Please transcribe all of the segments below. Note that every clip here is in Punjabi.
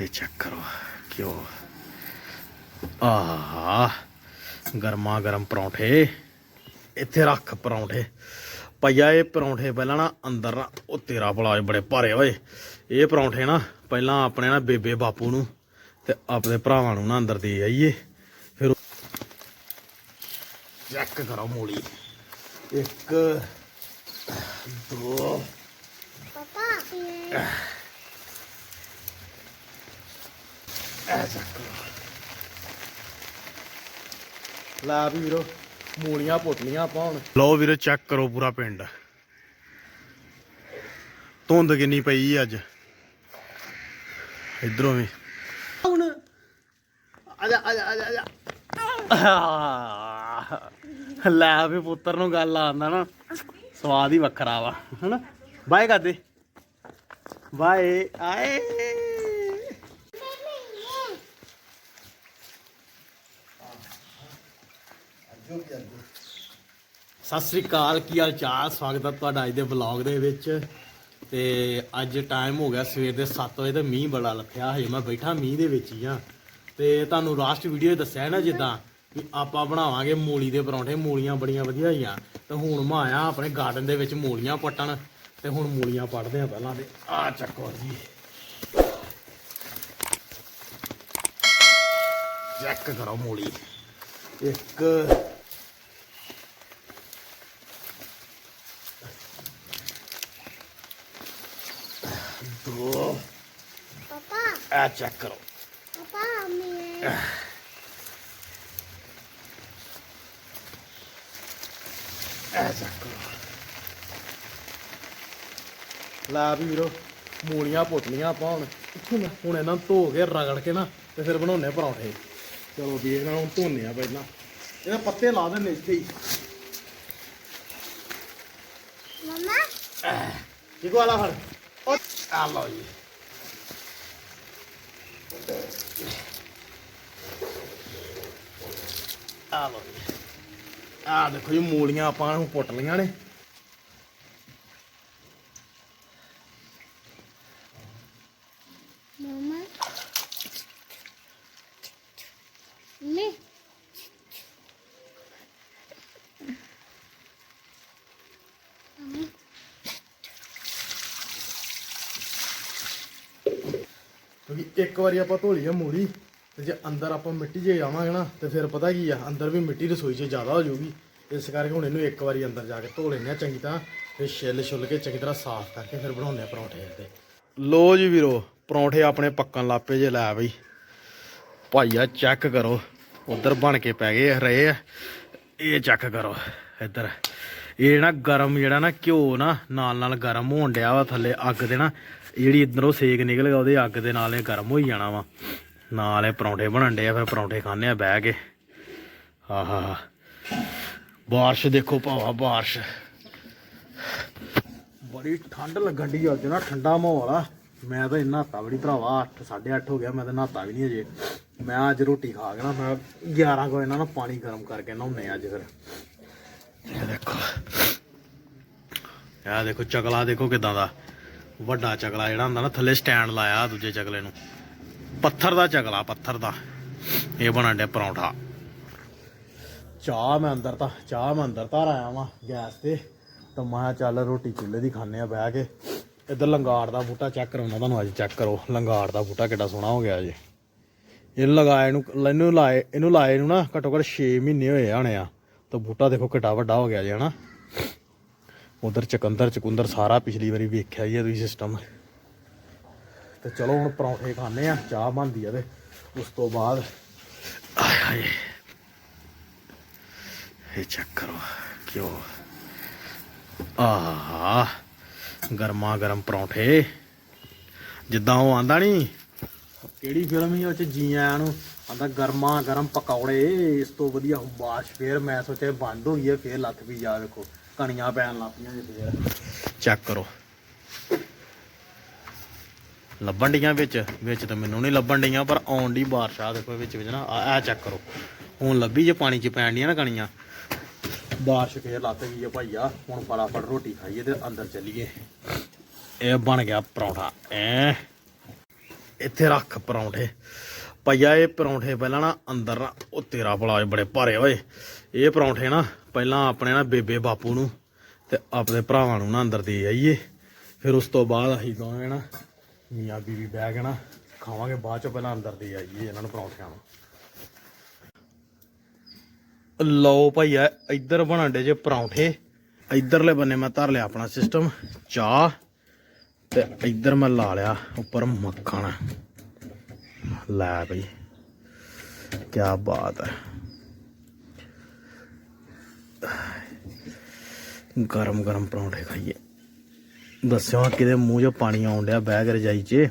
ਇਹ ਚੈੱਕ ਕਰੋ ਕਿਉਂ? ਆਹ ਗਰਮਾ ਗਰਮ ਪਰੌਂਠੇ। ਇੱਥੇ ਰੱਖ ਪਰੌਂਠੇ। ਪਈਆ ਇਹ ਪਰੌਂਠੇ ਪਹਿਲਾਂ ਨਾ ਅੰਦਰ ਨਾ, ਉਹ ਤੇਰਾ ਭਲਾ ਬੜੇ ਭਾਰੇ ਓਏ। ਇਹ ਪਰੌਂਠੇ ਨਾ, ਪਹਿਲਾਂ ਆਪਣੇ ਨਾ ਬੇਬੇ ਬਾਪੂ ਨੂੰ ਤੇ ਆਪਣੇ ਭਰਾਵਾਂ ਨੂੰ ਨਾ ਅੰਦਰ ਦੇ ਆਈਏ। ਫਿਰ ਚੈੱਕ ਕਰੋ ਮੂਲੀ। ਇੱਕ, ਦੋ। ਪਾਪਾ ਐ ਚੈੱਕ ਕਰੋ ਲਾ ਵੀ ਵੀਰੋ ਮੂਲੀਆਂ ਪੁੱਟਲੀਆਂ ਆਪਾਂ ਹੁਣ। ਲਓ ਵੀਰੋ ਚੈੱਕ ਕਰੋ ਪੂਰਾ ਪਿੰਡ। ਧੁੰਦ ਕਿੰਨੀ ਪਈ ਅੱਜ। ਇਧਰੋਂ ਵੀ। ਹੁਣ। ਆ ਜਾ ਆ ਜਾ ਆ ਜਾ ਆ ਜਾ ਲੈ ਵੀ ਪੁੱਤਰ ਨੂੰ ਗੱਲ ਆਂਦਾ ਨਾ ਸਵਾਦ ਹੀ ਵੱਖਰਾ ਵਾ ਹਨਾ? ਬਾਏ ਕਰਦੇ ਬਾਏ ਆਏ। ਸਤਿ ਸ੍ਰੀ ਅਕਾਲ, ਕੀ ਹਾਲ ਚਾਲ? ਸਵਾਗਤ ਹੈ ਤੁਹਾਡਾ ਅੱਜ ਦੇ ਵਲੌਗ ਦੇ ਵਿੱਚ। ਤੇ ਅੱਜ ਟਾਈਮ ਹੋ ਗਿਆ ਸਵੇਰ ਦੇ 7 ਵਜੇ ਤੇ ਮੀਂਹ ਬੜਾ ਲੱਥਿਆ, ਹਜੇ ਮੈਂ ਬੈਠਾ ਮੀਂਹ ਦੇ ਵਿੱਚ ਹੀ ਆ। ਤੇ ਤੁਹਾਨੂੰ ਲਾਸਟ ਵੀਡੀਓ ਦੱਸਿਆ ਨਾ ਜਿੱਦਾਂ ਵੀ ਆਪਾਂ ਬਣਾਵਾਂਗੇ ਮੂਲੀ ਦੇ ਪਰੌਂਠੇ, ਮੂਲੀਆਂ ਬੜੀਆਂ ਵਧੀਆ ਹੋਈਆਂ। ਤੇ ਹੁਣ ਮੈਂ ਆਇਆ ਆਪਣੇ ਗਾਰਡਨ ਦੇ ਵਿੱਚ ਮੂਲੀਆਂ ਪੱਟਣ ਤੇ ਹੁਣ ਮੂਲੀਆਂ ਪੱਟਦੇ ਆ ਪਹਿਲਾਂ ਤੇ। ਆ ਚੱਕੋ ਜੀ। ਚੈੱਕ ਕਰੋ ਮੂਲੀ। ਇੱਕ ਦੋ ਪਾਪਾ ਆ ਚੈੱਕ ਕਰੋ ਪਾਪਾ ਮੈਂ ਆ ਚੈੱਕ ਕਰੋ ਲਾ ਵੀ ਵੀਰੋ ਮੂਲੀਆਂ ਪੁੱਟਲੀਆਂ ਆਪਾਂ ਹੁਣ। ਹੁਣ ਹੁਣ ਇਹਨਾਂ ਨੂੰ ਧੋ ਕੇ ਰਗੜ ਕੇ ਨਾ ਤੇ ਫਿਰ ਬਣਾਉਣੇ ਪਰੌਂਠੇ। ਚਲੋ ਵੀ ਇਹਨਾਂ ਨੂੰ ਧੋਨੇ ਆ ਪਹਿਲਾਂ। ਇਹਦੇ ਪੱਤੇ ਲਾ ਦਿੰਦੇ ਇੱਥੇ ਹੀ। ਮਮਾ। ਕਿਹੋ ਵਾਲਾ ਫੜ ਆ ਲਓ ਜੀ ਆ ਲਓ ਜੀ ਆ ਦੇਖੋ ਜੀ ਮੂਲੀਆਂ ਆਪਾਂ ਨੂੰ ਪੁੱਟ ਲਈਆਂ ਨੇ ਮਮਾ ਮੈਂ ਕਿਉਂਕਿ ਇੱਕ ਵਾਰੀ ਆਪਾਂ ਧੋ ਲਈ ਆ ਮੂਲੀ ਤੇ ਜੇ ਅੰਦਰ ਆਪਾਂ ਮਿੱਟੀ 'ਚ ਜਾਵਾਂਗੇ ਨਾ ਤੇ ਫਿਰ ਪਤਾ ਕੀ ਆ, ਅੰਦਰ ਵੀ ਮਿੱਟੀ ਰਸੋਈ 'ਚ ਜ਼ਿਆਦਾ ਹੋ ਜਾਊਗੀ। ਇਸ ਕਰਕੇ ਹੁਣ ਇਹਨੂੰ ਇੱਕ ਵਾਰੀ ਅੰਦਰ ਜਾ ਕੇ ਧੋ ਲੈਂਦੇ ਆ ਚੰਗੀ ਤਰ੍ਹਾਂ ਫਿਰ ਛਿੱਲ ਛੁੱਲ ਕੇ ਚੰਗੀ ਤਰ੍ਹਾਂ ਸਾਫ਼ ਕਰਕੇ ਫਿਰ ਬਣਾਉਂਦੇ ਆ ਪਰੌਂਠੇ ਇਹਦੇ। ਲੋ ਜੀ ਵੀਰੋ, ਪਰੌਂਠੇ ਆਪਣੇ ਪੱਕਣ ਲਾਪੇ ਜੇ ਲੈ ਬਈ। ਭਾਈਆ ਚੈੱਕ ਕਰੋ, ਉਧਰ ਬਣ ਕੇ ਪੈ ਗਏ ਰਹੇ ਆ। ਇਹ ਚੈੱਕ ਕਰੋ, ਇੱਧਰ। ਇਹ ਨਾ ਗਰਮ ਜਿਹੜਾ ਨਾ ਘਿਓ ਨਾ ਨਾਲ ਨਾਲ ਗਰਮ ਹੋਣ ਡਿਆ ਵਾ ਥੱਲੇ ਅੱਗ ਦੇ ਨਾ। ਜਿਹੜੀ ਇਧਰੋਂ ਸੇਕ ਨਿਕਲ ਗਿਆ, ਉਹਦੇ ਅੱਗ ਦੇ ਨਾਲ ਇਹ ਗਰਮ ਹੋਈ ਜਾਣਾ ਵਾ। ਨਾਲ ਇਹ ਪਰੌਂਠੇ ਬਣਨ ਡੇ ਆ, ਫਿਰ ਪਰੌਂਠੇ ਖਾਣੇ ਆ ਬਹਿ ਕੇ। ਆਹਾ, ਬਾਰਿਸ਼ ਦੇਖੋ ਭਾਵਾ, ਬਾਰਿਸ਼। ਬੜੀ ਠੰਡ ਲੱਗਣ ਦੀ ਅੱਜ ਨਾ, ਠੰਡਾ ਮਾਹੌਲ ਆ। ਮੈਂ ਤਾਂ ਇੰਨਾ ਨਹਾਤਾ ਵੀ ਨਹੀਂ ਭਰਾਵਾ 8 8:30 ਹੋ ਗਿਆ, ਮੈਂ ਤਾਂ ਨਹਾਤਾ ਵੀ ਨਹੀਂ ਅਜੇ ਮੈਂ ਅੱਜ ਰੋਟੀ ਖਾ ਕੇ ਨਾ, ਮੈਂ 11 ਵਜੇ ਨਾਲ ਪਾਣੀ ਗਰਮ ਕਰਕੇ ਨਹਾਉਣੇ ਅੱਜ ਫਿਰ। ਇਹ ਦੇਖੋ। ਇਹ ਦੇਖੋ ਚਕਲਾ ਦੇਖੋ ਕਿਦਾਂ ਦਾ। ਵੱਡਾ ਚਗਲਾ ਜਿਹੜਾ ਹੁੰਦਾ ਨਾ, ਥੱਲੇ ਸਟੈਂਡ ਲਾਇਆ ਦੂਜੇ ਚਗਲੇ ਨੂੰ। ਪੱਥਰ ਦਾ ਚਗਲਾ, ਪੱਥਰ ਦਾ। ਇਹ ਬਣਨ ਡਿਆ ਪਰੌਂਠਾ। ਚਾਹ ਮੈਂ ਅੰਦਰ ਤਾਂ, ਚਾਹ ਮੈਂ ਅੰਦਰ ਧਰ ਆਇਆ ਵਾਂ ਗੈਸ ਤੇ। ਤਾਂ ਮੈਂ ਚੱਲ ਰੋਟੀ ਚੁੱਲ੍ਹੇ ਦੀ ਖਾਣੇ ਆ ਬਹਿ ਕੇ। ਇੱਧਰ ਲੰਗਾੜ ਦਾ ਬੂਟਾ ਚੈੱਕ ਕਰਾਉਣਾ ਤੁਹਾਨੂੰ ਅੱਜ ਚੈੱਕ ਕਰੋ। ਲੰਗਾੜ ਦਾ ਬੂਟਾ ਕਿੱਡਾ ਸੋਹਣਾ ਹੋ ਗਿਆ ਜੀ। ਇਹਨੂੰ ਲਗਾਏ ਨੂੰ, ਇਹਨੂੰ ਲਾਏ ਇਹਨੂੰ ਲਾਏ ਨੂੰ ਨਾ ਘੱਟੋ ਘੱਟ 6 ਮਹੀਨੇ ਹੋਏ ਆਣੇ ਆ। ਤਾਂ ਬੂਟਾ ਦੇਖੋ ਕਿੱਡਾ ਵੱਡਾ ਹੋ ਗਿਆ ਜੀ ਹਨਾ। ਉਧਰ ਚਕੰਦਰ, ਚਕੁੰਦਰ ਸਾਰਾ ਪਿਛਲੀ ਵਾਰੀ ਵੇਖਿਆ ਹੀ ਆ ਤੁਸੀਂ ਸਿਸਟਮ ਤੇ ਚਲੋ ਹੁਣ ਪਰੌਂਠੇ ਖਾਣੇ ਆ, ਚਾਹ ਬਣਦੀ ਆ ਤੇ ਉਸ ਤੋਂ ਬਾਅਦ ਆਏ ਹਾਏ। ਇਹ ਚੈੱਕ ਕਰੋ, ਕਿਉਂ? ਆਹਾ ਗਰਮਾ ਗਰਮ ਪਰੌਂਠੇ। ਜਿੱਦਾਂ ਉਹ ਆਂਦਾ ਨਹੀਂ ਕਿਹੜੀ ਫਿਲਮ ਸੀ ਉਹ ਚ ਜੀ ਆਇਆਂ ਨੂੰ ਆਂਦਾ ਗਰਮਾ ਗਰਮ ਪਕੌੜੇ, ਇਸ ਤੋਂ ਵਧੀਆ ਬਾਸ਼ ਫੇਰ ਮੈਂ ਸੋਚਿਆ ਬੰਦ ਹੋ ਗਈ ਹੈ ਫੇਰ ਲੱਥ ਵੀ ਜਾ ਵੇਖੋ। ਕਣੀਆਂ ਪੈਣ ਲੱਗ ਪਈਆਂ ਜੀ ਫੇਰ ਚੈੱਕ ਕਰੋ। ਲੱਭਣ ਡੀਆਂ ਵਿੱਚ ਵਿੱਚ ਤਾਂ ਮੈਨੂੰ ਨਹੀਂ ਲੱਭਣ ਡੀਆਂ ਪਰ ਆਉਣ ਦੀ ਬਾਰਿਸ਼ ਆ ਦੇਖੋ ਵਿੱਚ ਵਿੱਚ ਨਾ ਆ ਚੈੱਕ ਕਰੋ। ਹੁਣ ਲੱਭੀ ਜੇ ਪਾਣੀ 'ਚ ਪੈਣ ਡੀਆਂ ਨਾ ਕਣੀਆਂ। ਬਾਰਿਸ਼ ਫੇਰ ਲੱਤ ਗਈ ਹੈ ਭਾਈਆ ਹੁਣ ਫਟਾਫਟ ਰੋਟੀ ਖਾਈਏ ਤੇ ਅੰਦਰ ਚੱਲੀਏ। ਇਹ ਬਣ ਗਿਆ ਪਰੌਂਠਾ, ਐ। ਇੱਥੇ ਰੱਖ ਪਰੌਂਠੇ। ਭਈਆ, ਇਹ ਪਰੌਂਠੇ ਪਹਿਲਾਂ ਨਾ ਅੰਦਰ ਨਾ, ਉਹ ਤੇਰਾ ਭਲਾ ਇਹ ਬੜੇ ਭਾਰੇ ਓਏ। ਇਹ ਪਰੌਂਠੇ ਨਾ ਪਹਿਲਾਂ ਆਪਣੇ ਨਾ ਬੇਬੇ ਬਾਪੂ ਨੂੰ ਤੇ ਆਪਣੇ ਭਰਾਵਾਂ ਨੂੰ ਨਾ ਅੰਦਰ ਦੇ ਆਈਏ। ਫਿਰ ਉਸ ਤੋਂ ਬਾਅਦ ਅਸੀਂ ਦੋਵੇਂ ਨਾ ਮੀਆਂ ਬੀਬੀ ਬਹਿ ਕੇ ਨਾ ਖਾਵਾਂਗੇ, ਬਾਅਦ ਚ ਪਹਿਲਾਂ ਅੰਦਰ ਦੇ ਆਈਏ ਇਹਨਾਂ ਨੂੰ ਪਰੌਂਠਿਆਂ ਨੂੰ। ਲਓ ਭਈਆ, ਇੱਧਰ ਬਣਨ ਡੇ ਜੇ ਪਰੌਂਠੇ। ਇੱਧਰਲੇ ਬੰਨੇ ਮੈਂ ਧਰ ਲਿਆ ਆਪਣਾ ਸਿਸਟਮ ਚਾਹ। ਤੇ ਇੱਧਰ ਮੈਂ ਲਾ ਲਿਆ ਉੱਪਰ ਮੱਖਣ। ਲੈ ਬਈ। ਕੀ ਬਾਤ ਹੈ। ਗਰਮ ਗਰਮ ਪਰੌਂਠੇ ਖਾਈਏ। ਦੱਸਿਓ ਕਿਹਦੇ ਮੂੰਹ 'ਚ ਪਾਣੀ ਆਉਣ ਡਿਆ ਬਹਿ ਕੇ ਰਜਾਈ 'ਚ।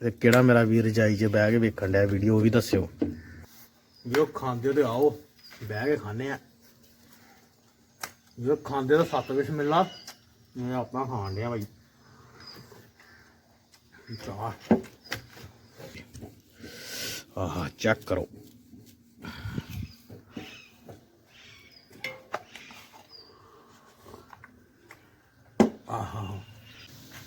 ਤੇ ਕਿਹੜਾ ਮੇਰਾ ਵੀਰ ਰਜਾਈ 'ਚ ਬਹਿ ਕੇ ਵੇਖਣ ਡਿਆ ਵੀਡੀਓ ਉਹ ਵੀ ਦੱਸਿਓ। ਜੋ ਖਾਂਦੇ ਹੋ ਤੇ ਆਓ, ਬਹਿ ਕੇ ਖਾਣੇ ਆ। ਜੋ ਖਾਂਦੇ ਤਾਂ ਸੱਤ ਵਿੱਚ ਮਿਲਣਾ ਮੈਂ ਆਪਾਂ ਖਾਣ ਡਿਆ ਬਾਈ। ਚਾਹ। ਆਹ ਚੈੱਕ ਕਰੋ ਆਹਾ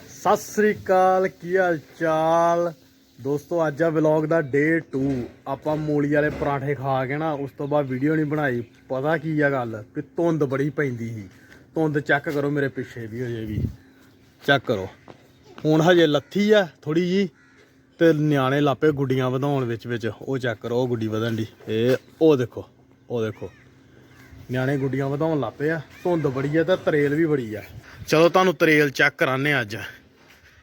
ਸਤਿ ਸ੍ਰੀ ਅਕਾਲ, ਕੀ ਹਾਲ ਚਾਲ? ਦੋਸਤੋ, ਅੱਜ ਆ ਵਲੌਗ ਦਾ ਡੇ 2 ਆਪਾਂ ਮੂਲੀ ਵਾਲੇ ਪਰਾਂਠੇ ਖਾ ਕੇ ਨਾ, ਉਸ ਤੋਂ ਬਾਅਦ ਵੀਡੀਓ ਨਹੀਂ ਬਣਾਈ। ਪਤਾ ਕੀ ਆ ਗੱਲ? ਕਿ ਧੁੰਦ ਬੜੀ ਪੈਂਦੀ ਸੀ। ਧੁੰਦ ਚੈੱਕ ਕਰੋ ਮੇਰੇ ਪਿੱਛੇ ਵੀ, ਹਜੇ ਵੀ। ਚੈੱਕ ਕਰੋ। ਹੁਣ ਹਜੇ ਲੱਥੀ ਆ ਥੋੜੀ ਜੀ ਤੇ ਨਿਆਣੇ ਲਾਪੇ ਗੁੱਡੀਆਂ ਵਧਾਉਣ ਵਿੱਚ ਵਿੱਚ, ਉਹ ਚੈੱਕ ਕਰੋ, ਉਹ ਗੁੱਡੀ ਵਧਣ ਦੀ ਇਹ, ਉਹ ਦੇਖੋ ਉਹ ਦੇਖੋ। ਨਿਆਣੇ ਗੁੱਡੀਆਂ ਵਧਾਉਣ ਲੱਪੇ ਆ, ਧੁੰਦ ਬੜੀ ਆ ਤੇ ਤਰੇਲ ਵੀ ਬੜੀ ਆ। ਚਲੋ ਤੁਹਾਨੂੰ ਤਰੇਲ ਚੈੱਕ ਕਰਾਨੇ ਅੱਜ।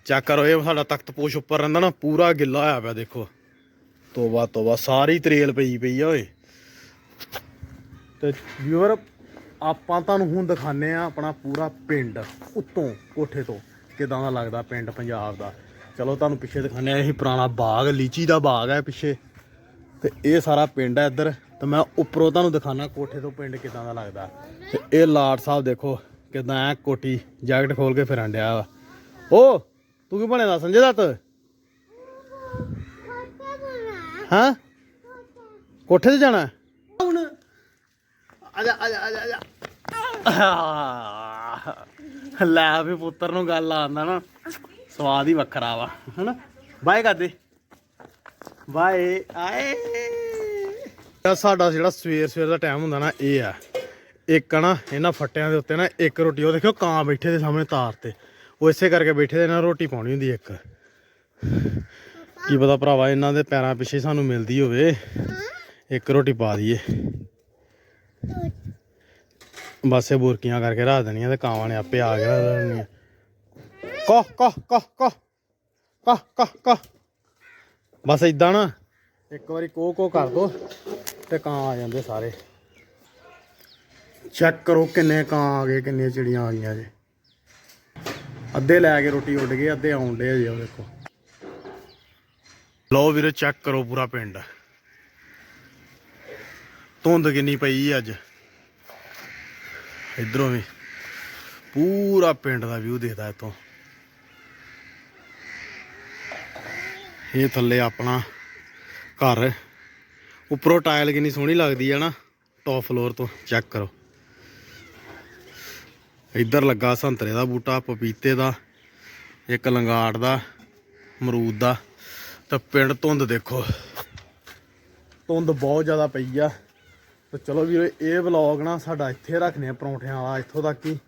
ਚੈੱਕ ਕਰੋ, ਇਹ ਸਾਡਾ ਤਖਤ ਪੋਸ਼ ਉੱਪਰ ਰਹਿੰਦਾ ਨਾ, ਪੂਰਾ ਗਿੱਲਾ ਹੋਇਆ ਪਿਆ, ਦੇਖੋ। ਤੋਬਾ ਤੋਬਾ, ਸਾਰੀ ਤਰੇਲ ਪਈ ਪਈ ਆ, ਓਏ। ਤੇ ਵੀਵਰ ਆਪਾਂ ਤੁਹਾਨੂੰ ਹੁਣ ਦਿਖਾਣੇ ਆ ਆਪਣਾ ਪੂਰਾ ਪਿੰਡ, ਉੱਤੋਂ, ਕੋਠੇ ਤੋਂ, ਕਿਦਾਂ ਦਾ ਲੱਗਦਾ ਪਿੰਡ ਪੰਜਾਬ ਦਾ। ਚਲੋ ਤੁਹਾਨੂੰ ਪਿੱਛੇ ਦਿਖਾਣੇ ਆ ਇਹ ਪੁਰਾਣਾ ਬਾਗ ਲੀਚੀ ਦਾ ਬਾਗ ਹੈ ਪਿੱਛੇ। ਤੇ ਇਹ ਸਾਰਾ ਪਿੰਡ ਹੈ ਇੱਧਰ। ਤੇ ਮੈਂ ਉੱਪਰੋਂ ਤੁਹਾਨੂੰ ਦਿਖਾਣਾ ਕੋਠੇ ਤੋਂ ਪਿੰਡ ਕਿਦਾਂ ਦਾ ਲੱਗਦਾ। ਤੇ ਇਹ ਲਾਟ ਸਾਹਿਬ ਦੇਖੋ ਕਿਦਾਂ ਐ ਕੋਟੀ ਜੈਕਟ ਖੋਲ ਕੇ ਫਿਰਨ ਡਿਆ ਵਾ। ਓ ਤੂੰ ਕੀ ਬਣੇਦਾ ਸੰਜੇ ਦੱਤ? ਹਾਂ? ਕੋਠੇ ਤੇ ਜਾਣਾ? ਹੁਣ। ਆ ਜਾ ਆ ਜਾ ਆ ਜਾ ਆ ਜਾ। ਲੈ ਵੀ ਪੁੱਤਰ ਨੂੰ ਗੱਲ ਆਂਦਾ ਨਾ। ਸਵਾਦ ਹੀ ਵੱਖਰਾ ਵਾ, ਹਨਾ? ਬਾਏ ਕਰਦੇ ਬਾਏ ਆਏ। ਤਾਂ ਸਾਡਾ ਜਿਹੜਾ ਸਵੇਰ ਸਵੇਰ ਦਾ ਟਾਈਮ ਹੁੰਦਾ ਨਾ, ਇਹ ਆ। ਇੱਕ ਨਾ, ਇਹਨਾਂ ਫੱਟਿਆਂ ਦੇ ਉੱਤੇ ਨਾ ਇੱਕ ਰੋਟੀ, ਉਹ ਦੇਖਿਓ ਕਾਂ ਬੈਠੇ ਦੇ ਸਾਹਮਣੇ ਤਾਰ ਤੇ। ਉਹ ਇਸੇ ਕਰਕੇ ਬੈਠੇ ਦੇ ਨਾ ਰੋਟੀ ਪਾਉਣੀ ਹੁੰਦੀ ਇੱਕ। ਕੀ ਪਤਾ ਭਰਾਵਾ, ਇਹਨਾਂ ਦੇ ਪੈਰਾਂ ਪਿੱਛੇ ਸਾਨੂੰ ਮਿਲਦੀ ਹੋਵੇ। ਇੱਕ ਰੋਟੀ ਪਾ ਦਈਏ। ਬਸ ਇਹ ਬੁਰਕੀਆਂ ਕਰਕੇ ਰੱਖ ਦੇਣੀਆਂ ਤੇ ਕਾਵਾਂ ਨੇ ਆਪੇ ਆ ਕੇ ਰੱਖ ਦੇਣੀਆਂ। ਕਹ ਕਹ ਕਹ ਕਹ ਕਹ ਕਹ ਕਹ ਬਸ ਇਦਾਂ ਨਾ, ਇੱਕ ਵਾਰੀ ਕੋ ਕੋ ਕਰ ਦੋ ਤੇ ਕਾਂ ਆ ਜਾਂਦੇ ਸਾਰੇ। ਚੈੱਕ ਕਰੋ ਕਿੰਨੇ ਕਾਂ ਆ ਗਏ, ਕਿੰਨੀਆਂ ਚਿੜੀਆਂ ਆ ਗਈਆਂ ਜੀ। ਅੱਧੇ ਲੈ ਕੇ ਰੋਟੀ ਉੱਡ ਗਏ ਅੱਧੇ ਆਉਣ ਡੇ ਜੀ, ਉਹ ਦੇਖੋ। ਲਓ ਵੀਰੇ, ਚੈੱਕ ਕਰੋ ਪੂਰਾ ਪਿੰਡ। ਧੁੰਦ ਕਿੰਨੀ ਪਈ ਅੱਜ। ਇਧਰੋਂ ਵੀ ਪੂਰਾ ਪਿੰਡ ਦਾ ਵਿਊ ਦੇਖਦਾ ਇੱਥੋਂ। ਇਹ ਥੱਲੇ ਆਪਣਾ ਘਰ। ਉੱਪਰੋਂ ਟਾਇਲ ਕਿੰਨੀ ਸੋਹਣੀ ਲੱਗਦੀ ਹੈ ਨਾ ਟੌਪ ਫਲੋਰ ਤੋਂ ਚੈੱਕ ਕਰੋ। ਇੱਧਰ ਲੱਗਾ ਸੰਤਰੇ ਦਾ ਬੂਟਾ, ਪਪੀਤੇ ਦਾ, ਇੱਕ ਲੰਗਾੜ ਦਾ, ਅਮਰੂਦ ਦਾ। ਤਾਂ ਪਿੰਡ ਧੁੰਦ ਦੇਖੋ। ਧੁੰਦ ਬਹੁਤ ਜ਼ਿਆਦਾ ਪਈ ਆ। ਤੇ ਚਲੋ ਵੀਰੇ, ਇਹ ਵਲੌਗ ਨਾ ਸਾਡਾ ਇੱਥੇ ਰੱਖਨੇ ਆ ਪਰੌਂਠਿਆਂ ਵਾਲਾ, ਇੱਥੋਂ ਤੱਕ ਹੀ।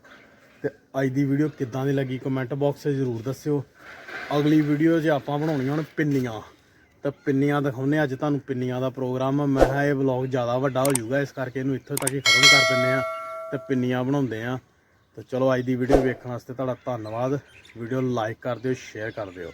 ਤੇ ਅੱਜ ਦੀ ਵੀਡੀਓ ਕਿੱਦਾਂ ਦੀ ਲੱਗੀ ਕਮੈਂਟ ਬਾਕਸ 'ਚ ਜ਼ਰੂਰ ਦੱਸਿਓ। ਅਗਲੀ ਵੀਡੀਓ 'ਚ ਆਪਾਂ ਬਣਾਉਣੀਆਂ ਹੁਣ ਪਿੰਨੀਆਂ। ਤਾਂ ਪਿੰਨੀਆਂ ਦਿਖਾਉਨੇ ਅੱਜ ਤੁਹਾਨੂੰ। ਪਿੰਨੀਆਂ ਦਾ ਪ੍ਰੋਗਰਾਮ ਮੈਂ ਕਿਹਾ ਇਹ ਵਲੌਗ ਜ਼ਿਆਦਾ ਵੱਡਾ ਹੋ ਜਾਊਗਾ। ਇਸ ਕਰਕੇ ਇਹਨੂੰ ਇੱਥੋਂ ਤੱਕ ਹੀ ਖਤਮ ਕਰ ਦਿੰਨੇ ਆ ਤੇ ਪਿੰਨੀਆਂ ਬਣਾਉਂਦੇ ਆ ਤੇ ਚਲੋ ਅੱਜ ਦੀ ਵੀਡੀਓ ਵੇਖਣ ਵਾਸਤੇ ਤੁਹਾਡਾ ਧੰਨਵਾਦ। ਵੀਡੀਓ ਲਾਈਕ ਕਰ ਦਿਓ ਸ਼ੇਅਰ ਕਰ ਦਿਓ।